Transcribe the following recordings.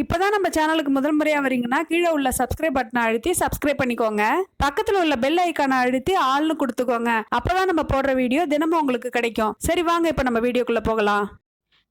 இப்போ தான் நம்ம சேனலுக்கு முதல் முறையாக வரீங்கன்னா கீழே உள்ள சப்ஸ்கிரைப் பட்டனை அழுத்தி சப்ஸ்கிரைப் பண்ணிக்கோங்க. பக்கத்தில் உள்ள பெல் ஐக்கானை அழுத்தி ஆள்னு கொடுத்துக்கோங்க. அப்பதான் நம்ம போடுற வீடியோ தினமும் உங்களுக்கு கிடைக்கும். சரி வாங்க இப்போ நம்ம வீடியோக்குள்ளே போகலாம்.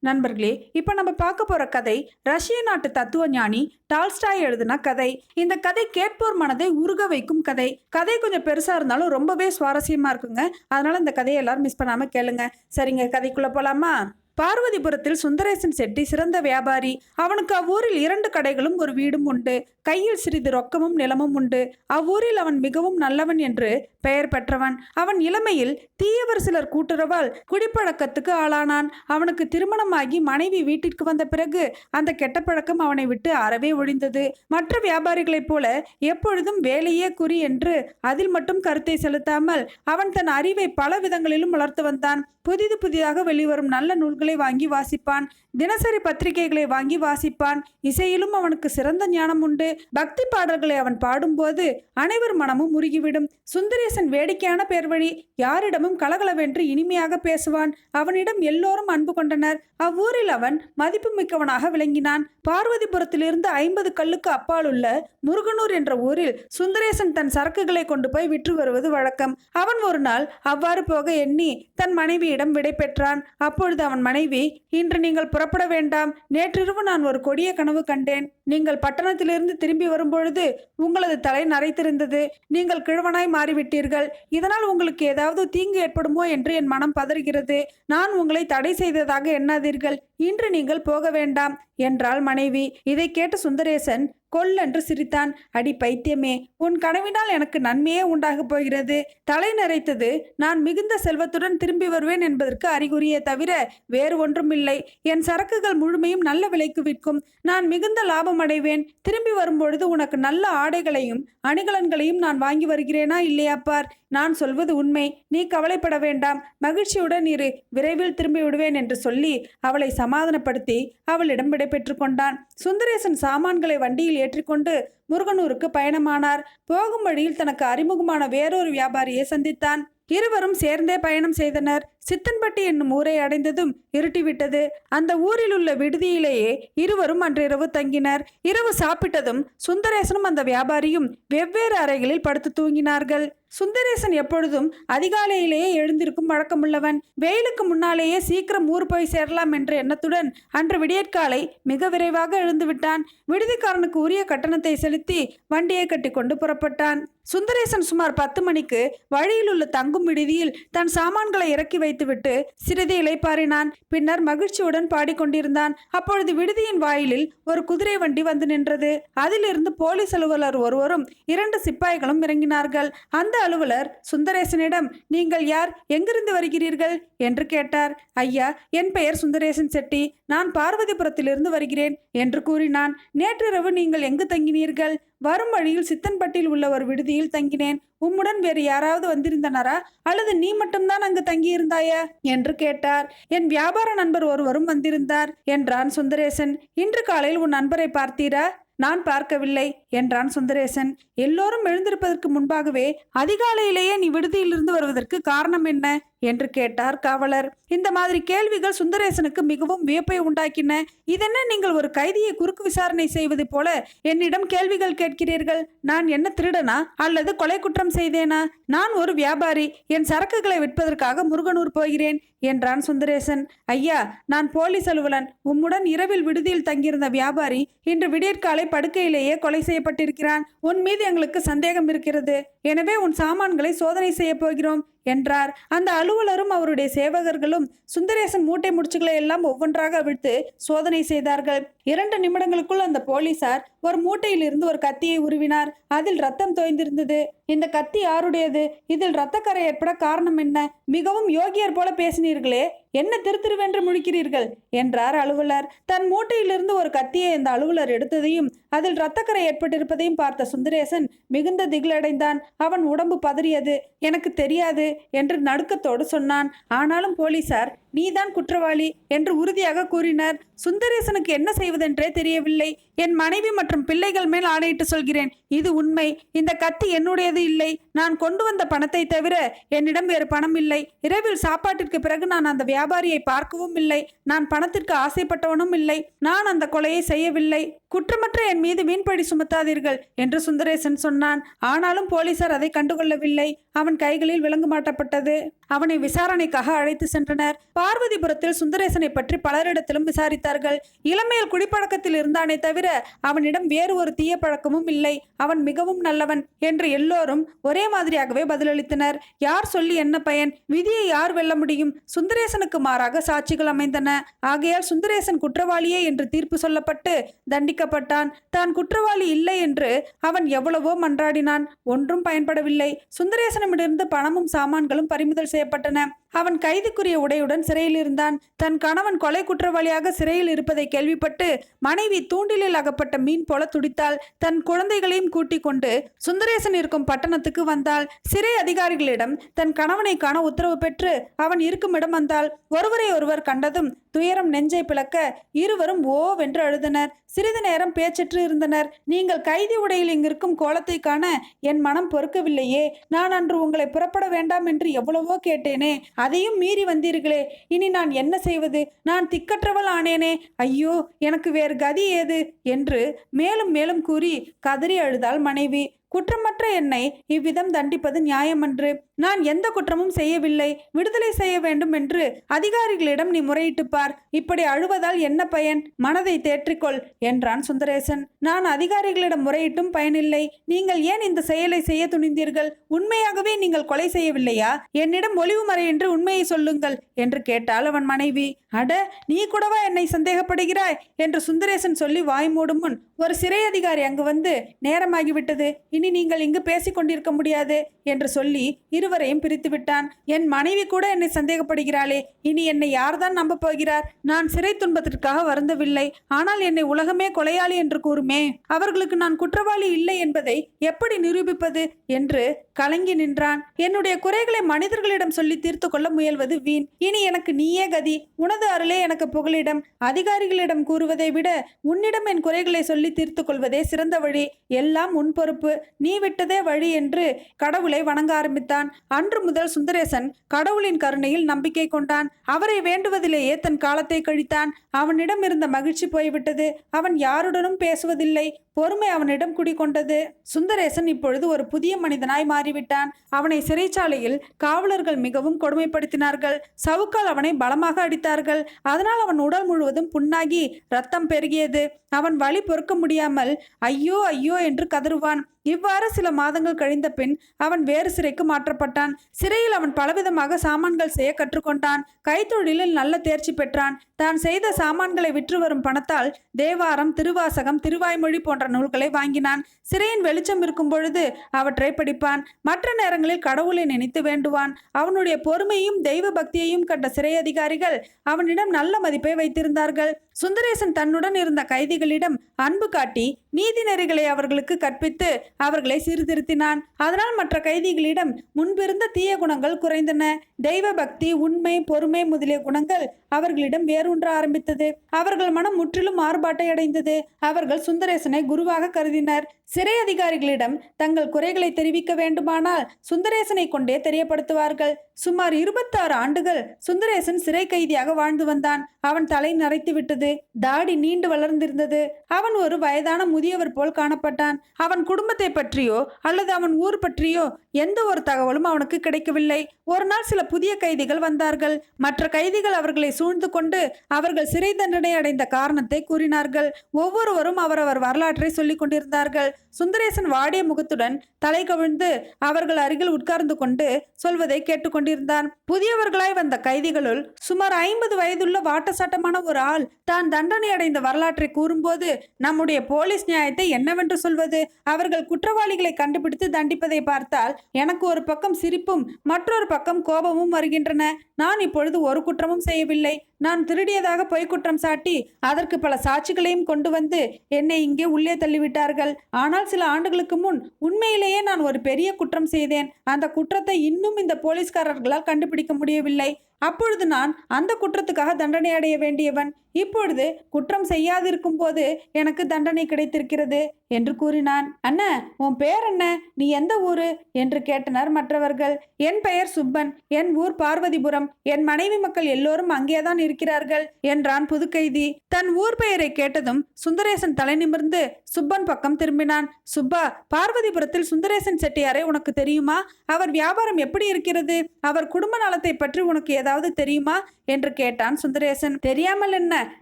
நண்பர்களே இப்போ நம்ம பார்க்க போகிற கதை ரஷ்ய நாட்டு தத்துவ ஞானி டால்ஸ்டாய் எழுதின கதை. இந்த கதை கேட்போர் மனதை உருக வைக்கும் கதை. கதை கொஞ்சம் பெருசாக இருந்தாலும் ரொம்பவே சுவாரஸ்யமாக இருக்குங்க. அதனால் இந்த கதையை எல்லாரும் மிஸ் பண்ணாமல் கேளுங்க. சரிங்க கதைக்குள்ளே போகலாமா பார்வதிபுரத்தில் சுந்தரேசன் செட்டி சிறந்த வியாபாரி. அவனுக்கு அவ்வூரில் இரண்டு கடைகளும் ஒரு வீடும் உண்டு. கையில் சிறிது ரொக்கமும் நிலமும் உண்டு. அவ்வூரில் அவன் மிகவும் நல்லவன் என்று பெயர் பெற்றவன். அவன் இளமையில் தீயவர் சிலர் கூட்டுறவால் குடிப்பழக்கத்துக்கு ஆளானான். அவனுக்கு திருமணமாகி மனைவி வீட்டிற்கு வந்த பிறகு அந்த கெட்ட பழக்கம் அவனை விட்டு அறவே ஒழிந்தது. மற்ற வியாபாரிகளைப் போல எப்பொழுதும் வேலையே குறி என்று அதில் மட்டும் கருத்தை செலுத்தாமல் அவன் தன் அறிவை பல விதங்களிலும் வளர்த்து வந்தான். புதிது புதிதாக வெளிவரும் நல்ல நூல்களை வாங்கி வாசிப்பான். தினசரி பத்திரிகைகளை வாங்கி வாசிப்பான். இசையிலும் அவனுக்கு சிறந்த ஞானம் உண்டு. பக்தி பாடல்களை அவன் பாடும்போது அனைவர் மனமும் உருகிவிடும். சுந்தரேசன் வேடிக்கையான பேர்வழி. யாரிடமும் கலகலவென்று இனிமையாக பேசுவான். அவனிடம் எல்லோரும் அன்பு கொண்டனர். அவ்வூரில் அவன் மதிப்பு மிக்கவனாக விளங்கினான். பார்வதிபுரத்திலிருந்து ஐம்பது கல்லுக்கு அப்பால் உள்ள முருகனூர் என்ற ஊரில் சுந்தரேசன் தன் சரக்குகளை கொண்டு போய் விற்று வருவது வழக்கம். அவன் ஒரு நாள் அவ்வாறு போக எண்ணி தன் மனைவி மனைவியிடம் விடை பெற்றான். அப்பொழுது அவன் மனைவி இன்று நீங்கள் புறப்பட வேண்டாம். நேற்றிரவு நான் ஒரு கொடிய கனவு கண்டேன். நீங்கள் பட்டணத்திலிருந்து திரும்பி வரும்பொழுது உங்களது தலை நரைத்திருந்தது. நீங்கள் கிழவனாய் மாறிவிட்டீர்கள். இதனால் உங்களுக்கு ஏதாவது தீங்கு ஏற்படுமோ என்று என் மனம் பதறுகிறது. நான் உங்களை தடை செய்ததாக எண்ணாதீர்கள். இன்று நீங்கள் போக வேண்டாம் என்றாள் மனைவி. இதை கேட்ட சுந்தரேசன் கொல்லென்று சிரித்தான். அடி பைத்தியமே உன் கனவினால் எனக்கு நன்மையே உண்டாகப் போகிறது. தலை நரைத்தது நான் மிகுந்த செல்வத்துடன் திரும்பி வருவேன் என்பதற்கு அறிகுறியே தவிர வேறு ஒன்றும் இல்லை என் சரக்குகள் முழுமையும் நல்ல விலைக்கு விற்கும். நான் மிகுந்த லாபம் அடைவேன். திரும்பி வரும்பொழுது உனக்கு நல்ல ஆடைகளையும் அணிகலன்களையும் நான் வாங்கி வருகிறேனா இல்லையா பார்? நான் சொல்வது உண்மை. நீ கவலைப்பட வேண்டாம். மகிழ்ச்சியுடன் இரு. விரைவில் திரும்பி விடுவேன் என்று சொல்லி அவளை சமாதானப்படுத்தி அவளிடம் விடைபெற்று கொண்டான். சுந்தரேசன் சாமான்களை வண்டியில் ஏற்றிக்கொண்டு முருகனூருக்கு பயணமானார். போகும் வழியில் தனக்கு அறிமுகமான வேறொரு வியாபாரியை சந்தித்தான். இருவரும் சேர்ந்தே பயணம் செய்தனர். சித்தன்பட்டி என்னும் ஊரை அடைந்ததும் இருட்டிவிட்டது. அந்த ஊரில் உள்ள விடுதியிலேயே இருவரும் அன்றிரவு தங்கினர். இரவு சாப்பிட்டதும் சுந்தரேசனும் அந்த வியாபாரியும் வெவ்வேறு அறைகளில் படுத்து தூங்கினார்கள். சுந்தரேசன் எப்பொழுதும் அதிகாலையிலேயே எழுந்திருக்கும் வழக்கமுள்ளவன் வெயிலுக்கு முன்னாலேயே சீக்கிரம் ஊர் போய் சேரலாம் என்ற எண்ணத்துடன் அன்று விடியற்காலை மிக விரைவாக எழுந்துவிட்டான். விடுதிக்காரனுக்கு உரிய கட்டணத்தை செலுத்தி வண்டியை கட்டிக்கொண்டு புறப்பட்டான். சுந்தரேசன் சுமார் பத்து மணிக்கு வழியில் உள்ள தங்கும் விடுதியில் தன் சாமான்களை இறக்கி வைத்துவிட்டு சிறிது இலைப்பாறினான் பின்னர் மகிழ்ச்சியுடன் பாடிக்கொண்டிருந்தான். அப்பொழுது விடுதியின் வாயிலில் ஒரு குதிரை வண்டி வந்து நின்றது. அதிலிருந்து போலீஸ் அலுவலர் ஒருவரும் இரண்டு சிப்பாய்களும் இறங்கினார்கள். அந்த அலுவலர் சுந்தரேசனிடம் நீங்கள் யார்? எங்கிருந்து வருகிறீர்கள்? என்று கேட்டார். ஐயா என் பெயர் சுந்தரேசன் செட்டி. நான் பார்வதிபுரத்திலிருந்து வருகிறேன் என்று கூறினான். நேற்றிரவு நீங்கள் எங்கு தங்கினீர்கள்? வரும் வழியில் சித்தன்பட்டியில் உள்ள ஒரு விடுதியில் தங்கினேன். உம்முடன் வேறு யாராவது வந்திருந்தனரா? அல்லது நீ மட்டும்தான் அங்கு தங்கியிருந்தாயா? என்று கேட்டார். என் வியாபார நண்பர் ஒருவரும் வந்திருந்தார் என்றான் சுந்தரேசன். இன்று காலையில் உன் நண்பரை பார்த்தீரா? நான் பார்க்கவில்லை என்றான் சுந்தரேசன். எல்லோரும் எழுந்திருப்பதற்கு முன்பாகவே அதிகாலையிலேயே நீ விடுதியிலிருந்து வருவதற்கு காரணம் என்ன? என்று கேட்டார் காவலர். இந்த மாதிரி கேள்விகள் சுந்தரேசனுக்கு மிகவும் வியப்பை உண்டாக்கின. இதென்ன நீங்கள் ஒரு கைதியை குறுக்கு விசாரணை செய்வது போல என்னிடம் கேள்விகள் கேட்கிறீர்கள்? நான் என்ன திருடனா? அல்லது கொலை குற்றம் செய்தேனா? நான் ஒரு வியாபாரி. என் சரக்குகளை விற்பதற்காக முருகனூர் போகிறேன். என்றான் சுந்தரேசன். ஐயா நான் போலீஸ் அலுவலன். உம்முடன் இரவில் விடுதியில் தங்கியிருந்த வியாபாரி இன்று விடியற்காலை படுக்கையிலேயே கொலை செய்யப்பட்டிருக்கிறான். உன் மீது எங்களுக்கு சந்தேகம் இருக்கிறது. எனவே உன் சாமான்களை சோதனை செய்ய போகிறோம். என்றார். அந்த அலுவலரும் அவருடைய சேவகர்களும் சுந்தரேசன் மூட்டை முடிச்சுகளை எல்லாம் ஒவ்வொன்றாக அவிழ்த்து சோதனை செய்தார்கள். இரண்டு நிமிடங்களுக்குள் அந்த போலீசார் ஒரு மூட்டையிலிருந்து ஒரு கத்தியை உருவினார். அதில் ரத்தம் தோய்ந்திருந்தது. இந்த கத்தி யாருடையது? இதில் இரத்தக்கரை ஏற்பட காரணம் என்ன? மிகவும் யோகியர் போல பேசினீர்களே. என்ன திருத்திருவென்று முழிக்கிறீர்கள்? என்றார் அலுவலர். தன் மூட்டையிலிருந்து ஒரு கத்தியை இந்த அலுவலர் எடுத்ததையும் அதில் இரத்தக்கரை ஏற்பட்டிருப்பதையும் பார்த்த சுந்தரேசன் மிகுந்த திகிலடைந்தான். அவன் உடம்பு பதறியது. எனக்கு தெரியாது என்று நடுக்கத்தோடு சொன்னான். ஆனாலும் போலீசார் நீதான் குற்றவாளி என்று உறுதியாக கூறினர். சுந்தரேசனுக்கு என்ன செய்வதென்றே தெரியவில்லை. என் மனைவி மற்றும் பிள்ளைகள் மேல் ஆணையிட்டு சொல்கிறேன். இது உண்மை. இந்த கத்தி என்னுடையது இல்லை. நான் கொண்டு வந்த பணத்தை தவிர என்னிடம் வேறு பணம் இல்லை. இரவில் சாப்பாட்டிற்கு பிறகு நான் அந்த வியாபாரியை பார்க்கவும் இல்லை. நான் பணத்திற்கு ஆசைப்பட்டவனும் இல்லை. நான் அந்த கொலையை செய்யவில்லை. குற்றமற்ற என் மீது வீண்படி சுமத்தாதீர்கள் என்று சுந்தரேசன் சொன்னான். ஆனாலும் போலீசார் அதை கண்டுகொள்ளவில்லை. அவன் கைகளில் விலங்கு மாட்டப்பட்டது. அவனை விசாரணைக்காக அழைத்து சென்றனர். பார்வதிபுரத்தில் சுந்தரேசனை பற்றி பலரிடத்திலும் விசாரித்தார்கள். இளமையில் குடிப்பழக்கத்தில் இருந்தானே தவிர அவனிடம் வேறு ஒரு தீய பழக்கமும் இல்லை. அவன் மிகவும் நல்லவன் என்று எல்லோரும் ஒரே மாதிரியாகவே பதிலளித்தனர். யார் சொல்லி என்ன பயன்? விதியை யார் வெல்ல முடியும்? சுந்தரேசனுக்கு மாறாக சாட்சிகள் அமைந்தன. ஆகையால் சுந்தரேசன் குற்றவாளியே என்று தீர்ப்பு சொல்லப்பட்டு தண்டிக்கப்பட்டான். தான் குற்றவாளி இல்லை என்று அவன் எவ்வளவோ மன்றாடினான். ஒன்றும் பயன்படவில்லை. சுந்தரேசன் சுந்தரேசனிடமிருந்து பணமும் சாமான்களும் பறிமுதல் செய்யப்பட்டன. அவன் கைதுக்குரிய உடையுடன் சிறையில் இருந்தான். தன் கணவன் கொலை குற்றவாளியாக சிறையில் இருப்பதை கேள்விப்பட்டு மனைவி தூண்டிலில் அகப்பட்ட மீன் போல துடித்தாள். தன் குழந்தைகளையும் கூட்டிக் கொண்டு சுந்தரேசன் இருக்கும் பட்டணத்துக்கு வந்தாள். சிறை அதிகாரிகளிடம் தன் கணவனை காண உத்தரவு பெற்று அவன் இருக்குமிடம் வந்தாள். ஒருவரை ஒருவர் கண்டதும் துயரம் நெஞ்சை பிளக்க இருவரும் ஓவென்று அழுதனர். சிறிது நேரம் பேச்சற்று இருந்தனர். நீங்கள் கைதி உடையில் இங்கிருக்கும் கோலத்தை காண என் மனம் பொறுக்கவில்லையே. நான் அன்று உங்களை புறப்பட வேண்டாம் என்று எவ்வளவோ கேட்டேனே. அதையும் மீறி வந்தீர்களே. இனி நான் என்ன செய்வது? நான் திக்கற்றவள் ஆனேனே. ஐயோ எனக்கு வேறு கதி ஏது? என்று மேலும் மேலும் கூறி கதறி அழுதாள் மனைவி. குற்றமற்ற என்னை இவ்விதம் தண்டிப்பது நியாயமன்று. நான் எந்த குற்றமும் செய்யவில்லை. விடுதலை செய்ய வேண்டும் என்று அதிகாரிகளிடம் நீ முறையிட்டு பார். இப்படி அழுவதால் என்ன பயன்? மனதை தேற்றிக்கொள் என்றான் சுந்தரேசன். நான் அதிகாரிகளிடம் முறையிட்டும் பயனில்லை. நீங்கள் ஏன் இந்த செயலை செய்ய துணிந்தீர்கள்? உண்மையாகவே நீங்கள் கொலை செய்யவில்லையா? என்னிடம் ஒளிவு மறையின்றி உண்மையை சொல்லுங்கள் என்று கேட்டாள் அவன் மனைவி. அட நீ கூடவா என்னை சந்தேகப்படுகிறாய்? என்று சுந்தரேசன் சொல்லி வாய் மூடும் முன் ஒரு சிறை அதிகாரி அங்கு வந்து நேரமாகிவிட்டது. இனி நீங்கள் இங்கு பேசிக்கொண்டிருக்க முடியாது என்று சொல்லி இருவரையும் பிரித்து விட்டான். என் மனைவி கூட என்னை சந்தேகப்படுகிறாளே. இனி என்னை யார்தான் நம்ப போகிறார்? நான் சிறை துன்பத்திற்காக வருந்தவில்லை. ஆனால் என்னை உலகமே கொலையாளி என்று கூறுமே. அவர்களுக்கு நான் குற்றவாளி இல்லை என்பதை எப்படி நிரூபிப்பது? என்று கலங்கி நின்றான். என்னுடைய குறைகளை மனிதர்களிடம் சொல்லி தீர்த்து கொள்ள முயல்வது வீண். இனி எனக்கு நீயே கதி. உனது அருளே எனக்கு புகலிடம். அதிகாரிகளிடம் கூறுவதை விட உன்னிடம் என் குறைகளை சொல்லி தீர்த்து கொள்வதே சிறந்த வழி. எல்லாம் உன் பொறுப்பு. நீ விட்டதே வழி என்று கடவுளை வணங்க ஆரம்பித்தான். அன்று முதல் சுந்தரேசன் கடவுளின் கருணையில் நம்பிக்கை கொண்டான். அவரை வேண்டுவதிலேயே தன் காலத்தை கழித்தான். அவனிடம் இருந்த மகிழ்ச்சி போய்விட்டது. அவன் யாருடனும் பேசுவதில்லை. பொறுமை அவனிடம் குடிகொண்டது. சுந்தரேசன் இப்பொழுது ஒரு புதிய மனிதனாய் மாறிவிட்டான். அவனை சிறைச்சாலையில் காவலர்கள் மிகவும் கொடுமைப்படுத்தினார்கள். சவுக்கால் அவனை பலமாக அடித்தார்கள். அதனால் அவன் உடல் முழுவதும் புண்ணாகி ரத்தம் பெருகியது. அவன் வழி பொறுக்க முடியாமல் ஐயோ ஐயோ என்று கதறுவான். இவ்வாறு சில மாதங்கள் கழிந்த பின் அவன் வேறு சிறைக்கு மாற்றப்பட்டான். சிறையில் அவன் பலவிதமாக சாமான்கள் செய்ய கற்றுக்கொண்டான். கைத்தொழிலில் நல்ல தேர்ச்சி பெற்றான். தான் செய்த சாமான்களை விற்று வரும் பணத்தால் தேவாரம் திருவாசகம் திருவாய்மொழி போன்ற நூல்களை வாங்கினான். சிறையின் வெளிச்சம் இருக்கும் பொழுது அவற்றை படிப்பான். மற்ற நேரங்களில் கடவுளை நினைத்து வேண்டுவான். அவனுடைய பொறுமையும் தெய்வ பக்தியையும் கண்ட சிறை அதிகாரிகள் அவனிடம் நல்ல மதிப்பை வைத்திருந்தார்கள். சுந்தரேசன் தன்னுடன் இருந்த கைதிகளிடம் அன்பு காட்டி நீதி நெறிகளை அவர்களுக்கு கற்பித்து அவர்களை சீர்திருத்தினான். அதனால் மற்ற கைதிகளிடம் முன்பிருந்த தீய குணங்கள் குறைந்தன. தெய்வ பக்தி உண்மை பொறுமை முதலிய குணங்கள் அவர்களிடம் வேரூன்ற ஆரம்பித்தது. அவர்கள் மனம் முற்றிலும் மாறுபாட்டை அடைந்தது. அவர்கள் சுந்தரேசனை குருவாக கருதினர். சிறை அதிகாரிகளிடம் தங்கள் குறைகளை தெரிவிக்க வேண்டுமானால் சுந்தரேசனை கொண்டே தெரியப்படுத்துவார்கள். சுமார் இருபத்தாறு ஆண்டுகள் சுந்தரேசன் சிறை கைதியாக வாழ்ந்து வந்தான். அவன் தலை நரைத்து விட்டது. தாடி நீண்டு வளர்ந்திருந்தது. அவன் ஒரு வயதான முதியவர் போல் காணப்பட்டான். அவன் குடும்பத்தை பற்றியோ அல்லது அவன் ஊர் பற்றியோ எந்த ஒரு தகவலும் அவனுக்கு கிடைக்கவில்லை. ஒரு நாள் சில புதிய கைதிகள் வந்தார்கள். மற்ற கைதிகள் அவர்களை சூழ்ந்து கொண்டு அவர்கள் சிறை தண்டனை அடைந்த காரணத்தை கூறினார்கள். ஒவ்வொருவரும் அவரவர் வரலாற்றை சொல்லிக் கொண்டிருந்தார்கள். சுந்தரேசன் வாடிய முகத்துடன் தலை கவிழ்ந்து அவர்கள் அருகில் உட்கார்ந்து கொண்டு சொல்வதை கேட்டுக்கொண்டு கொண்டிருந்தான். புதியவர்களாய் வந்த கைதிகளுள் சுமார் ஐம்பது வயதுள்ள வாட்டசாட்டமான ஒரு ஆள் தான் தண்டனை அடைந்த வரலாற்றை கூறும்போது நம்முடைய போலீஸ் நியாயத்தை என்னவென்று சொல்வது? அவர்கள் குற்றவாளிகளை கண்டுபிடித்து தண்டிப்பதை பார்த்தால் எனக்கு ஒரு பக்கம் சிரிப்பும் மற்றொரு பக்கம் கோபமும் வருகின்றன. நான் இப்பொழுது ஒரு குற்றமும் செய்யவில்லை. நான் திருடியதாக பொய்க்குற்றம் சாட்டி அதற்கு பல சாட்சிகளையும் கொண்டு வந்து என்னை இங்கே உள்ளே தள்ளிவிட்டார்கள். ஆனால் சில ஆண்டுகளுக்கு முன் உண்மையிலேயே நான் ஒரு பெரிய குற்றம் செய்தேன். அந்த குற்றத்தை இன்னும் இந்த போலீஸ்காரர்களால் கண்டுபிடிக்க முடியவில்லை. அப்பொழுது நான் அந்த குற்றத்துக்காக தண்டனை அடைய வேண்டியவன் இப்பொழுது குற்றம் செய்யாதிருக்கும் போது எனக்கு தண்டனை கிடைத்திருக்கிறது என்று கூறினான். அண்ணா உன் பெயர் என்ன? நீ எந்த ஊரு? என்று கேட்டனர் மற்றவர்கள். என் பெயர் சுப்பன். என் ஊர் பார்வதிபுரம். என் மனைவி மக்கள் எல்லோரும் அங்கேதான் இருக்கிறார்கள் என்றான் புதுக்கைதி தன் ஊர் பெயரை கேட்டதும் சுந்தரேசன் தலை நிமிர்ந்து சுப்பன் பக்கம் திரும்பினான். சுப்பா பார்வதிபுரத்தில் சுந்தரேசன் செட்டியாரை உனக்கு தெரியுமா? அவர் வியாபாரம் எப்படி இருக்கிறது? அவர் குடும்ப நலத்தை பற்றி உனக்கு ஏதாவது தெரியுமா என்று கேட்டான் சுந்தரேசன். தெரியாமல் என்ன?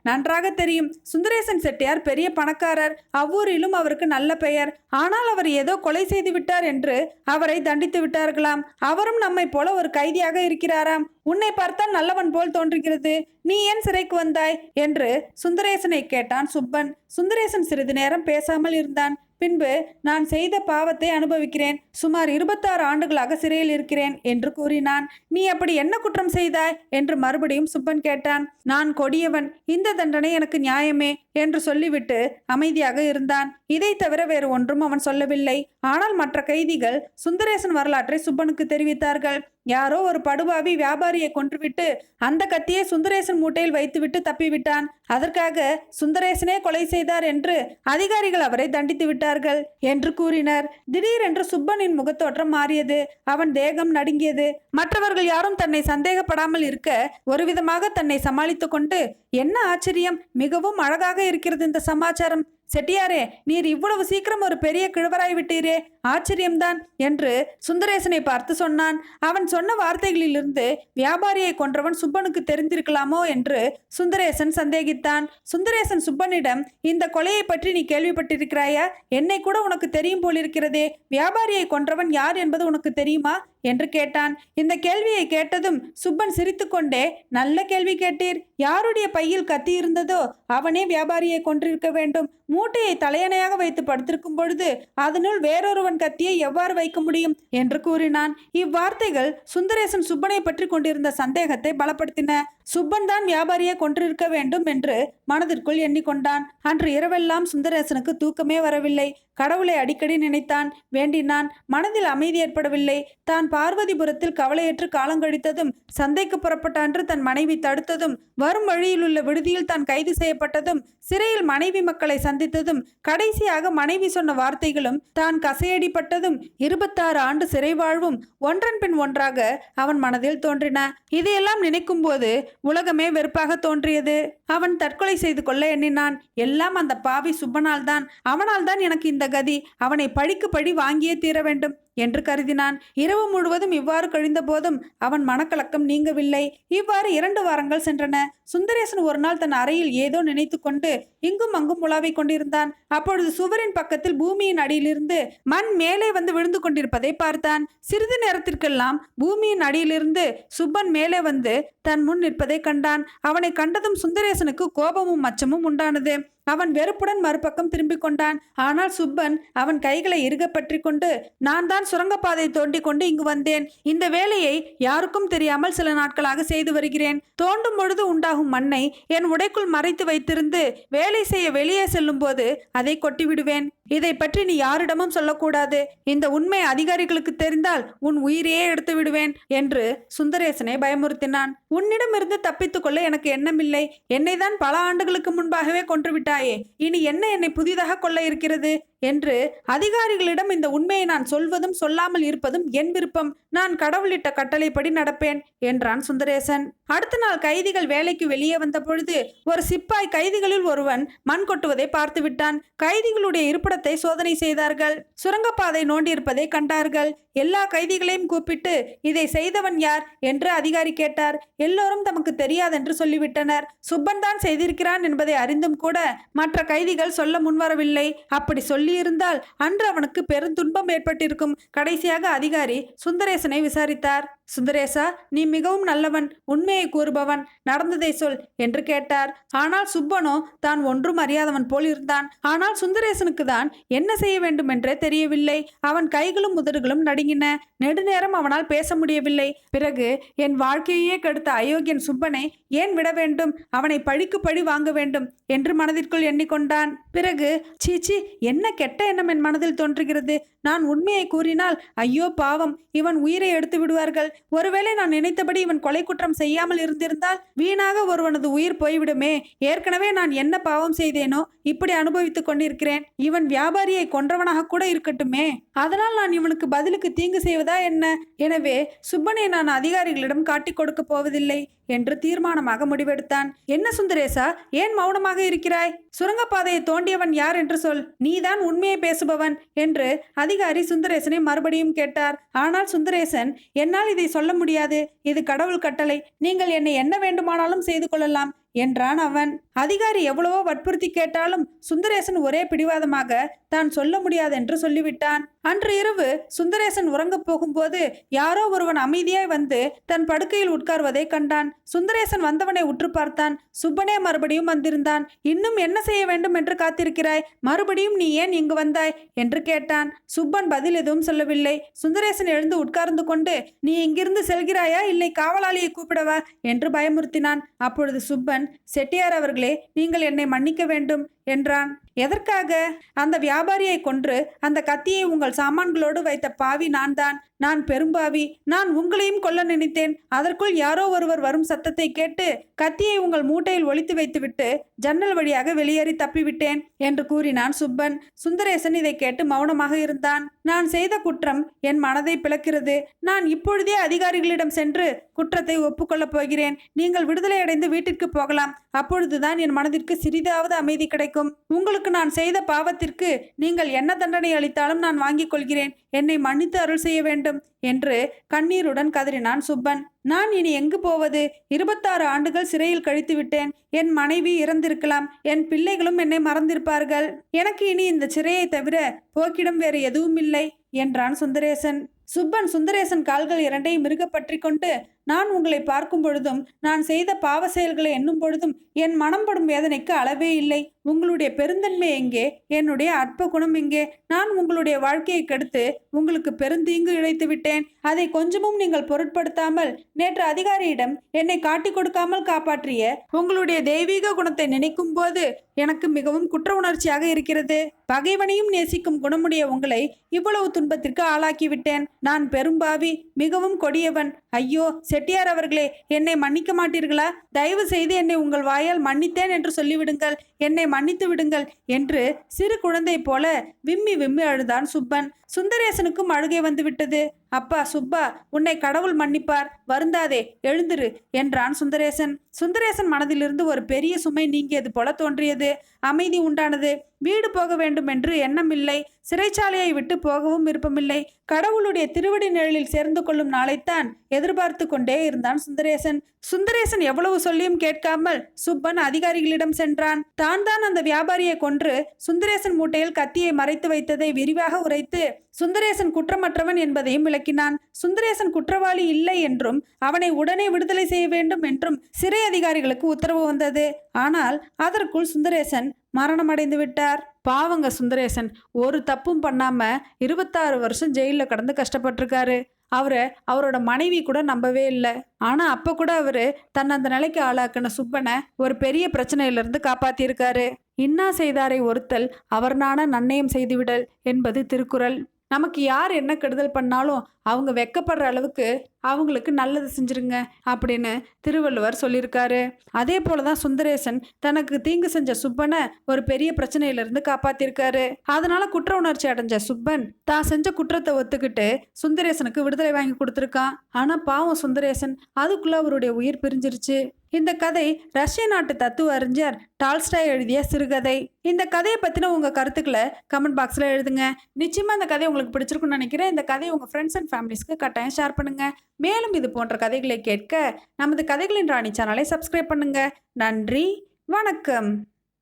நன்றாக தெரியும். சுந்தரேசன் செட்டியார் பெரிய பணக்காரர். அவ்வூரிலும் அவருக்கு நல்ல பெயர். ஆனால் அவர் ஏதோ கொலை செய்து விட்டார் என்று அவரை தண்டித்து விட்டார்களாம். அவரும் நம்மை போல ஒரு கைதியாக இருக்கிறாராம். உன்னை பார்த்தால் நல்லவன் போல் தோன்றுகிறது. நீ ஏன் சிறைக்கு வந்தாய்? என்று சுந்தரேசனை கேட்டான் சுப்பன். சுந்தரேசன் சிறிது நேரம் பேசாமல் இருந்தான். பின்பு நான் செய்த பாவத்தை அனுபவிக்கிறேன். சுமார் இருபத்தாறு ஆண்டுகளாக சிறையில் இருக்கிறேன் என்று கூறினான். நீ அப்படி என்ன குற்றம் செய்தாய்? என்று மறுபடியும் சுப்பன் கேட்டான். நான் கொடியவன். இந்த தண்டனை எனக்கு நியாயமே என்று சொல்லிவிட்டு அமைதியாக இருந்தான். இதை தவிர வேறு ஒன்றும் அவன் சொல்லவில்லை. ஆனால் மற்ற கைதிகள் சுந்தரேசன் வரலாற்றை சுப்பனுக்கு தெரிவித்தார்கள். யாரோ ஒரு படுபாவி வியாபாரியை கொன்றுவிட்டு அந்த கத்தியை சுந்தரேசன் மூட்டையில் வைத்துவிட்டு தப்பிவிட்டான். அதற்காக சுந்தரேசனே கொலை செய்தார் என்று அதிகாரிகள் அவரை தண்டித்து விட்டார்கள் என்று கூறினர். திடீரென்று சுப்பனின் முகத்தோற்றம் மாறியது. அவன் தேகம் நடுங்கியது. மற்றவர்கள் யாரும் தன்னை சந்தேகப்படாமல் இருக்க ஒரு விதமாக தன்னை சமாளித்து கொண்டு என்ன ஆச்சரியம்! மிகவும் அழகாக இருக்கிறது இந்த சமாச்சாரம். செட்டியாரே நீர் இவ்வளவு சீக்கிரம் ஒரு பெரிய கிழவராய் விட்டீரே ஆச்சரியம்தான் என்று சுந்தரேசனை பார்த்து சொன்னான். அவன் சொன்ன வார்த்தைகளிலிருந்து வியாபாரியை கொன்றவன் சுப்பனுக்கு தெரிந்திருக்கலாமோ என்று சுந்தரேசன் சந்தேகித்தான். சுந்தரேசன் சுப்பனிடம் இந்த கொலையை பற்றி நீ கேள்விப்பட்டிருக்கிறாயா? என்னை கூட உனக்கு தெரியும் போலிருக்கிறதே. வியாபாரியை கொன்றவன் யார் என்பது உனக்கு தெரியுமா? என்று கேட்டான். இந்த கேள்வியை கேட்டதும் சுப்பன் சிரித்துக்கொண்டே நல்ல கேள்வி கேட்டீர். யாருடைய பையில் கத்தி இருந்ததோ அவனே வியாபாரியை கொன்றிருக்க வேண்டும். மூட்டையை தலையணையாக வைத்து படுத்திருக்கும் பொழுது அதனுள் வேறொருவன் கத்தியை எவ்வாறு வைக்க முடியும்? என்று கூறினான். இவ்வார்த்தைகள் சுந்தரேசன் சுப்பனை பற்றி கொண்டிருந்த சந்தேகத்தை பலப்படுத்தின. சுப்பன் தான் வியாபாரியை கொன்றிருக்க வேண்டும் என்று மனதிற்குள் எண்ணிக்கொண்டான். அன்று இரவெல்லாம் சுந்தரேசனுக்கு தூக்கமே வரவில்லை. கடவுளை அடிக்கடி நினைத்தான் வேண்டினான். மனதில் அமைதி ஏற்படவில்லை. தான் பார்வதிபுரத்தில் கவலையற்று காலங்கழித்ததும் சந்தைக்கு புறப்பட்ட அன்று தன் மனைவி தடுத்ததும் வரும் வழியில் உள்ள விடுதியில் தான் கைது செய்யப்பட்டதும் சிறையில் மனைவி மக்களை சந்தித்ததும் கடைசியாக மனைவி சொன்ன வார்த்தைகளும் தான் கசையடிப்பட்டதும் இருபத்தாறு ஆண்டு சிறை வாழ்வும் ஒன்றன் பின் ஒன்றாக அவன் மனதில் தோன்றின. இதையெல்லாம் நினைக்கும் போது உலகமே வெறுப்பாக தோன்றியது. அவன் தற்கொலை செய்து கொள்ள எண்ணினான். எல்லாம் அந்த பாவி சுப்பனால் தான் அவனால் தான் எனக்கு இந்த கதி. அவனை பழிக்கு பழி வாங்கியே தீர வேண்டும் என்று கருதினான். இரவு முழுவதும் இவ்வாறு கழிந்த போதும் அவன் மனக்கலக்கம் நீங்கவில்லை. இவ்வாறு இரண்டு வாரங்கள் சென்றன. சுந்தரேசன் ஒரு நாள் தன் அறையில் ஏதோ நினைத்து கொண்டு இங்கும் அங்கும் உலாவிக் கொண்டிருந்தான். அப்பொழுது சுவரின் பக்கத்தில் பூமியின் அடியிலிருந்து மண் மேலே வந்து விழுந்து கொண்டிருப்பதை பார்த்தான். சிறிது நேரத்திற்கெல்லாம் பூமியின் அடியிலிருந்து சுப்பன் மேலே வந்து தன் முன் நிற்பதை கண்டான். அவனை கண்டதும் சுந்தரேசனுக்கு கோபமும் அச்சமும் உண்டானது. அவன் வெறுப்புடன் மறுபக்கம் திரும்பிக் கொண்டான். ஆனால் சுப்பன் அவன் கைகளை இறுக பற்றி கொண்டு நான் தான் சுரங்கப்பாதை தோண்டி கொண்டு இங்கு வந்தேன். இந்த வேலையை யாருக்கும் தெரியாமல் சில நாட்களாக செய்து வருகிறேன். தோண்டும் பொழுது உண்டாகும் மண்ணை என் உடைக்குள் மறைத்து வைத்திருந்து வேலை செய்ய வெளியே செல்லும் போது அதை கொட்டிவிடுவேன். இதை பற்றி நீ யாரிடமும் சொல்லக்கூடாது. இந்த உண்மை அதிகாரிகளுக்கு தெரிந்தால் உன் உயிரையே எடுத்து விடுவேன் என்று சுந்தரேசனை பயமுறுத்தினான். உன்னிடமிருந்து தப்பித்துக்கொள்ள எனக்கு எண்ணமில்லை. என்னை தான் பல ஆண்டுகளுக்கு முன்பாகவே கொன்றுவிட்டார் விட்டாயே இனி என்ன என்னை புதிதாக கொள்ள இருக்கிறது? என்று அதிகாரிகளிடம் இந்த உண்மையை நான் சொல்வதும் சொல்லாமல் இருப்பதும் என் விருப்பம். நான் கடவுளிட்ட கட்டளைப்படி நடப்பேன் என்றான் சுந்தரேசன். அடுத்த நாள் கைதிகள் வேலைக்கு வெளியே வந்த பொழுது ஒரு சிப்பாய் கைதிகளில் ஒருவன் மண் கொட்டுவதை பார்த்து விட்டான். கைதிகளுடைய இருப்பிடத்தை சோதனை செய்தார்கள். சுரங்கப்பாதை நோண்டியிருப்பதை கண்டார்கள். எல்லா கைதிகளையும் கூப்பிட்டு இதை செய்தவன் யார்? என்று அதிகாரி கேட்டார். எல்லோரும் தமக்கு தெரியாதென்று சொல்லிவிட்டனர். சுப்பன் தான் செய்திருக்கிறான் என்பதை அறிந்தும் கூட மற்ற கைதிகள் சொல்ல முன்வரவில்லை. அப்படி சொல்லி சொல்லியிருந்தால் அன்று அவனுக்கு பெருந்துன்பம் ஏற்பட்டிருக்கும். கடைசியாக அதிகாரி சுந்தரேசனை விசாரித்தார். சுந்தரேசா நீ மிகவும் நல்லவன் உண்மையை கூறுபவன் நடந்ததை சொல் என்று கேட்டார். ஆனால் சுப்பனோ தான் ஒன்றும் அறியாதவன் போல் இருந்தான். ஆனால் சுந்தரேசனுக்கு தான் என்ன செய்ய வேண்டும் என்றே தெரியவில்லை. அவன் கைகளும் முதடுகளும் நடுங்கின. நெடுநேரம் அவனால் பேச முடியவில்லை. பிறகு என் வாழ்க்கையே கெடுத்த அயோக்கியன் சுப்பனை ஏன் விட வேண்டும்? அவனை பழிக்கு பழி வாங்க வேண்டும் என்று மனதிற்குள் எண்ணிக்கொண்டான். பிறகு சீச்சி என்ன கெட்ட எண்ணம் என் மனதில் தோன்றுகிறது? நான் உண்மையை கூறினால் ஐயோ பாவம். இவன் உயிரை எடுத்து விடுவார்கள். ஒருவேளை நான் நினைத்தபடி இவன் கொலை குற்றம் செய்யாமல் இருந்திருந்தால் வீணாக ஒருவனது உயிர் போய்விடுமே. ஏற்கனவே நான் என்ன பாவம் செய்தேனோ இப்படி அனுபவித்துக் கொண்டிருக்கிறேன். இவன் வியாபாரியை கொன்றவனாக கூட இருக்கட்டுமே. அதனால் நான் இவனுக்கு பதிலுக்கு தீங்கு செய்வதா என்ன? எனவே சுப்பனை நான் அதிகாரிகளிடம் காட்டிக் கொடுக்க போவதில்லை என்று தீர்மானமாக முடிவெடுத்தான். என்ன சுந்தரேசா ஏன் மௌனமாக இருக்கிறாய்? சுரங்கப்பாதையை தோண்டியவன் யார் என்று சொல். நீதான் உண்மையை பேசுபவன் என்று அதிகாரி சுந்தரேசனை மறுபடியும் கேட்டார். ஆனால் சுந்தரேசன் என்னால் இதை சொல்ல முடியாது. இது கடவுள் கட்டளை. நீங்கள் என்னை என்ன வேண்டுமானாலும் செய்து கொள்ளலாம் என்றான் அவன். அதிகாரி எவ்வளவோ வற்புறுத்தி கேட்டாலும் சுந்தரேசன் ஒரே பிடிவாதமாக தான் சொல்ல முடியாது என்று சொல்லிவிட்டான். அன்று இரவு சுந்தரேசன் உறங்கப் போகும்போது யாரோ ஒருவன் அமைதியாய் வந்து தன் படுக்கையில் உட்கார்வதை கண்டான். சுந்தரேசன் வந்தவனை உற்று பார்த்தான். சுப்பனே மறுபடியும் வந்திருந்தான். இன்னும் என்ன செய்ய வேண்டும் என்று காத்திருக்கிறாய்? மறுபடியும் நீ ஏன் இங்கு வந்தாய்? என்று கேட்டான். சுப்பன் பதில் எதுவும் சொல்லவில்லை. சுந்தரேசன் எழுந்து உட்கார்ந்து கொண்டு நீ இங்கிருந்து செல்கிறாயா? இல்லை காவலாளியை கூப்பிடவா? என்று பயமுறுத்தினான். அப்பொழுது சுப்பன் செட்டியார் அவர்கள் நீங்கள் என்னை மன்னிக்க வேண்டும் என்றான். எதற்காக? அந்த வியாபாரியை கொன்று அந்த கத்தியை உங்கள் சாமான்களோடு வைத்த பாவி நான் தான் நான் பெரும்பாவி நான் உங்களையும் கொல்ல நினைத்தேன். அதற்குள் யாரோ ஒருவர் வரும் சத்தத்தை கேட்டு கத்தியை உங்கள் மூட்டையில் ஒழித்து வைத்துவிட்டு ஜன்னல் வழியாக வெளியேறி தப்பிவிட்டேன் என்று கூறினான் சுப்பன். சுந்தரேசன் இதை கேட்டு மௌனமாக இருந்தான். நான் செய்த குற்றம் என் மனதை பிளக்கிறது. நான் இப்பொழுதே அதிகாரிகளிடம் சென்று குற்றத்தை ஒப்புக்கொள்ளப் போகிறேன். நீங்கள் விடுதலை அடைந்து வீட்டிற்கு போகலாம். அப்பொழுதுதான் என் மனதிற்கு சிறிதாவது அமைதி கிடைக்கும். உங்களுக்கு நான் செய்த பாவத்திற்கு நீங்கள் என்ன தண்டனை அளித்தாலும் நான் வாங்கிக் கொள்கிறேன். என்னை மன்னித்து அருள் செய்ய வேண்டும் என்று கண்ணீருடன் கதறினான் சுப்பன். நான் இனி எங்கு போவது? இருபத்தாறு ஆண்டுகள் சிறையில் கழித்து விட்டேன். என் மனைவி இறந்திருக்கலாம். என் பிள்ளைகளும் என்னை மறந்திருப்பார்கள். எனக்கு இனி இந்த சிறையை தவிர போக்கிடம் வேறு எதுவும் இல்லை என்றான் சுந்தரேசன். சுப்பன் சுந்தரேசன் கால்கள் இரண்டையும் மிருக பற்றி கொண்டு நான் உங்களை பார்க்கும் பொழுதும் நான் செய்த பாவ செயல்களை எண்ணும் பொழுதும் என் மனம் படும் வேதனைக்கு அளவே இல்லை. உங்களுடைய பெருந்தன்மை எங்கே? என்னுடைய அற்ப குணம் எங்கே? நான் உங்களுடைய வாழ்க்கையை கெடுத்து உங்களுக்கு பெருந்தீங்கு இழைத்து விட்டேன். அதை கொஞ்சமும் நீங்கள் பொருட்படுத்தாமல் நேற்று அதிகாரியிடம் என்னை காட்டிக் கொடுக்காமல் காப்பாற்றிய உங்களுடைய தெய்வீக குணத்தை நினைக்கும் போது எனக்கு மிகவும் குற்ற உணர்ச்சியாக இருக்கிறது. பகைவனையும் நேசிக்கும் குணமுடைய உங்களை இவ்வளவு துன்பத்திற்கு ஆளாக்கிவிட்டேன் நான் பெரும்பாவி மிகவும் கொடியவன். ஐயோ செட்டியார் அவர்களே என்னை மன்னிக்க மாட்டீர்களா? தயவு செய்து என்னை உங்கள் வாயால் மன்னித்தேன் என்று சொல்லிவிடுங்கள். என்னை மன்னித்து விடுங்கள் என்று சிறு குழந்தை போல விம்மி விம்மி அழுதான் சுப்பன். சுந்தரேசனுக்கும் அழுகை வந்துவிட்டது. அப்பா சுப்பா உன்னை கடவுள் மன்னிப்பார். வருந்தாதே எழுந்துரு என்றான் சுந்தரேசன். சுந்தரேசன் மனதிலிருந்து ஒரு பெரிய சுமை நீங்கியது போல தோன்றியது. அமைதி உண்டானது. வீடு போக வேண்டும் என்று எண்ணமில்லை சிறைச்சாலையை விட்டு போகவும் விருப்பமில்லை. கடவுளுடைய திருவடி நிழலில் சேர்ந்து கொள்ளும் நாளைத்தான் எதிர்பார்த்து கொண்டே இருந்தான் சுந்தரேசன். சுந்தரேசன் எவ்வளவு சொல்லியும் கேட்காமல் சுப்பன் அதிகாரிகளிடம் சென்றான். தான் தான் அந்த வியாபாரியை கொன்று சுந்தரேசன் மூட்டையில் கத்தியை மறைத்து வைத்ததை விரிவாக உரைத்து சுந்தரேசன் குற்றமற்றவன் என்பதையும் விளக்கினான். சுந்தரேசன் குற்றவாளி இல்லை என்றும் அவனை உடனே விடுதலை செய்ய வேண்டும் என்றும் சிறை அதிகாரிகளுக்கு உத்தரவு வந்தது. ஆனால் அதற்குள் சுந்தரேசன் மரணம் அடைந்து விட்டார். பாவங்க சுந்தரேசன் ஒரு தப்பும் பண்ணாம இருபத்தாறு வருஷம் ஜெயிலில் கடந்து கஷ்டப்பட்டிருக்காரு. அவரை அவரோட மனைவி கூட நம்பவே இல்லை. ஆனால் அப்போ கூட அவர் தன்னை அந்த நிலைக்கு ஆளாக்கின சுப்பனை ஒரு பெரிய பிரச்சனையிலிருந்து காப்பாற்றியிருக்காரு இன்னா செய்தாரை ஒருத்தல் அவர் நாண நன்னயம் செய்துவிடல் என்பது திருக்குறள். நமக்கு யார் என்ன கெடுதல் பண்ணாலும் அவங்க வெக்கப்படுற அளவுக்கு அவங்களுக்கு நல்லது செஞ்சிருங்க அப்படின்னு திருவள்ளுவர் சொல்லியிருக்காரு. அதே போல தான் சுந்தரேசன் தனக்கு தீங்கு செஞ்ச சுப்பனை ஒரு பெரிய பிரச்சனையிலிருந்து காப்பாத்திருக்காரு. அதனால குற்ற உணர்ச்சி அடைஞ்ச சுப்பன் தான் செஞ்ச குற்றத்தை ஒத்துக்கிட்டு சுந்தரேசனுக்கு விடுதலை வாங்கி கொடுத்துருக்கான். ஆனா பாவம் சுந்தரேசன் அதுக்குள்ள அவருடைய உயிர் பிரிஞ்சிருச்சு. இந்த கதை ரஷ்ய நாட்டு தத்துவ அறிஞர் டால்ஸ்டாய் எழுதிய சிறுகதை. இந்த கதையை பற்றின உங்கள் கருத்துக்களை கமெண்ட் பாக்ஸில் எழுதுங்க. நிச்சயமாக இந்த கதை உங்களுக்கு பிடிச்சிருக்குன்னு நினைக்கிறேன். இந்த கதையை உங்கள் ஃப்ரெண்ட்ஸ் அண்ட் ஃபேமிலிஸ்க்கு கட்டாயம் ஷேர் பண்ணுங்கள் மேலும் இது போன்ற கதைகளை கேட்க நமது கதைகளின் ராணி சேனலை சப்ஸ்கிரைப் பண்ணுங்கள் நன்றி. வணக்கம்.